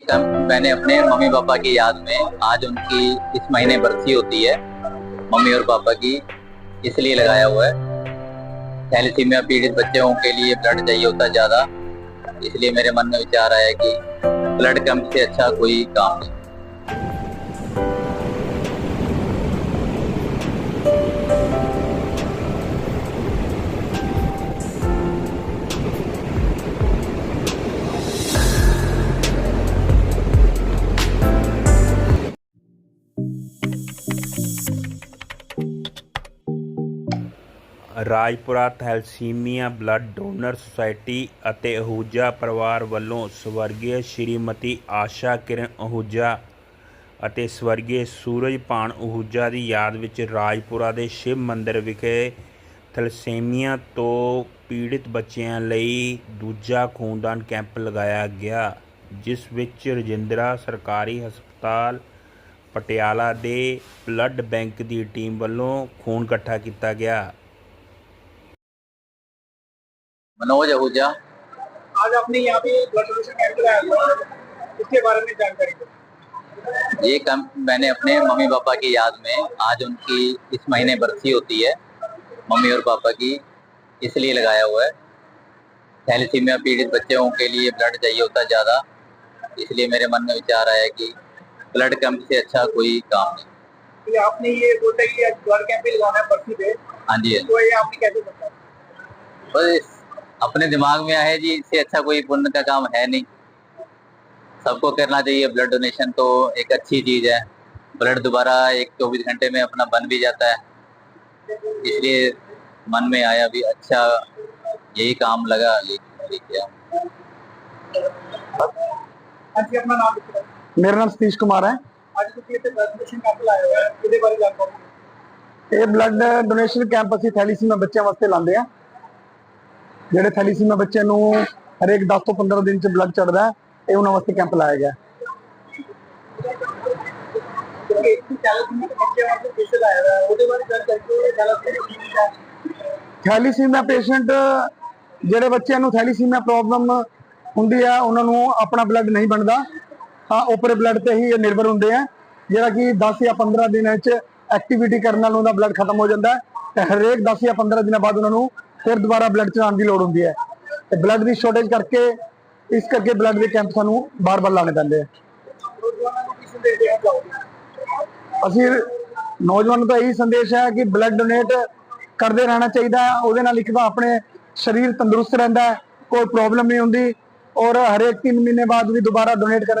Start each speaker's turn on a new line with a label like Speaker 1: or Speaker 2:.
Speaker 1: मैंने अपने mummy papa की याद में आज उनकी इस महीने बरसी होती है, मम्मी और पापा की, इसलिए लगाया हुआ है। थैलीसीमिया पीड़ित बच्चों के लिए ब्लड चाहिए होता ज़्यादा, इसलिए मेरे मन में विचार आया कि ब्लड कैंप से अच्छा कोई काम नहीं।
Speaker 2: Rajpura, thalassemia, blood donor society ਅਤੇ ਅਹੂਜਾ ਪਰਿਵਾਰ ਵੱਲੋਂ ਸਵਰਗੀ ਸ਼੍ਰੀਮਤੀ ਆਸ਼ਾ ਕਿਰਨ ਅਹੂਜਾ ਅਤੇ ਸਵਰਗੀ ਸੂਰਜਪਾਨ ਅਹੂਜਾ ਦੀ ਯਾਦ ਵਿੱਚ ਰਾਜਪੁਰਾ ਦੇ ਸ਼ਿਵ ਮੰਦਿਰ ਵਿਖੇ ਥੈਲਸੀਮੀਆ ਤੋਂ ਪੀੜਿਤ ਬੱਚਿਆਂ ਲਈ ਦੂਜਾ ਖੂਨਦਾਨ ਕੈਂਪ ਲਗਾਇਆ ਗਿਆ, ਜਿਸ ਵਿੱਚ ਰਜਿੰਦਰਾ ਸਰਕਾਰੀ ਹਸਪਤਾਲ, ਪਟਿਆਲਾ ਦੇ ਬਲੱਡ ਬੈਂਕ ਦੀ ਟੀਮ ਵੱਲੋਂ ਖੂਨ ਇਕੱਠਾ ਕੀਤਾ ਗਿਆ।
Speaker 1: मनोज आहूजा
Speaker 3: आज आपने यहाँ पे ब्लड डोनेशन कैंप लगाया इसके बारे में जानकारी दो।
Speaker 1: ये कैंप मैंने अपने मम्मी पापा की याद में आज उनकी इस महीने बरसी होती है मम्मी और पापा की इसलिए लगाया हुआ है। थैलेसीमिया पीड़ित बच्चों के लिए ब्लड चाहिए होता है ज़्यादा इसलिए मेरे मन में विचार आया कि ब्लड कैंप से अच्छा कोई काम नहीं।
Speaker 3: तो आपने ये सोचा कि ब्लड कैंप भी लगाना है पर्ची पे।
Speaker 1: हाँ जी हाँ जी।
Speaker 3: तो ये आपने कैसे सोचा
Speaker 1: बस अपने दिमाग में आया है जी इससे अच्छा कोई पुण्य का काम है नहीं सबको करना चाहिए ब्लड डोनेशन तो एक अच्छी चीज है ब्लड दोबारा एक चौबीस घंटे में अपना बन भी जाता है इसलिए मन में आया भी अच्छा यही काम लगा ये ये किया
Speaker 3: हाँ जी अपना नाम लिखो
Speaker 4: ਮੇਰਾ ਨਾਮ ਸਤੀਸ਼ ਕੁਮਾਰ ਹੈ
Speaker 3: आज ਤੁਸੀਂ ਇੱਥੇ ब्लड डोनेशन कैंप ਲਾਇਆ ਹੋਇਆ ਹੈ ਇਹਦੇ ਬਾਰੇ ਜਾਣਕਾਰੀ
Speaker 4: ਇਹ ਬਲੱਡ ਡੋਨੇਸ਼ਨ ਕੈਂਪ ਅਸੀਂ ਥੈਲੀਸੀਮਾ ਬੱਚਿਆਂ ਵਾਸਤੇ ਲਾਉਂਦੇ ਆ ਜਿਹੜੇ ਥੈਲੀਸੀਮਾ ਬੱਚੇ ਨੂੰ ਹਰੇਕ 10 ਤੋਂ 15 ਦਿਨ ਚ ਬਲੱਡ ਚੜਦਾ ਹੈ, ਇਹ ਉਹਨਾਂ ਵਾਸਤੇ ਕੈਂਪ ਲਾਇਆ ਗਿਆ ਥੈਲੀਸੀਮਾ ਪੇਸ਼ੈਂਟ ਜਿਹੜੇ ਬੱਚਿਆਂ ਨੂੰ ਥੈਲੀਸੀਮਾ ਪ੍ਰੋਬਲਮ ਹੁੰਦੀ ਆ ਉਹਨਾਂ ਨੂੰ ਆਪਣਾ ਬਲੱਡ ਨਹੀਂ ਬਣਦਾ। ਹਾਂ ਓਪਰੇ ਬਲੱਡ ਤੇ ਹੀ ਨਿਰਭਰ ਹੁੰਦੇ ਆ। ਜਿਹੜਾ ਕਿ 10 ਜਾਂ 15 ਦਿਨਾਂ ਚ ਐਕਟੀਵਿਟੀ ਕਰਨ ਨਾਲ ਉਹਦਾ ਬਲੱਡ ਖਤਮ ਹੋ ਜਾਂਦਾ ਹੈ। ਤੇ ਹਰੇਕ 10 ਜਾਂ 15 ਦਿਨਾਂ ਬਾਅਦ ਉਹਨਾਂ ਨੂੰ ਫਿਰ ਦੁਬਾਰਾ ਬਲੱਡ ਚਲਾਉਣ ਦੀ ਲੋੜ ਹੁੰਦੀ ਹੈ। ਤੇ ਬਲੱਡ ਦੀ ਸ਼ਾਰਟੇਜ ਕਰਕੇ ਇਸ ਕਰਕੇ ਬਲੱਡ ਦੇ ਕੈਂਪ ਸਾਨੂੰ ਬਾਰ-ਬਾਰ ਲਾਣੇ ਪੈਂਦੇ ਆ। ਅਸੀਂ ਨੌਜਵਾਨਾਂ ਦਾ ਤਾਂ ਇਹੀ ਸੰਦੇਸ਼ ਹੈ ਕਿ ਬਲੱਡ ਡੋਨੇਟ ਕਰਦੇ ਰਹਿਣਾ ਚਾਹੀਦਾ ਹੈ। ਉਹਦੇ ਨਾਲ ਇੱਕ ਤਾਂ ਆਪਣੇ ਸਰੀਰ ਤੰਦਰੁਸਤ ਰਹਿੰਦਾ ਹੈ, ਕੋਈ ਪ੍ਰੋਬਲਮ ਨਹੀਂ ਹੁੰਦੀ। ਔਰ ਹਰੇਕ 3 ਮਹੀਨੇ ਬਾਅਦ ਵੀ ਦੁਬਾਰਾ ਡੋਨੇਟ ਕਰਨ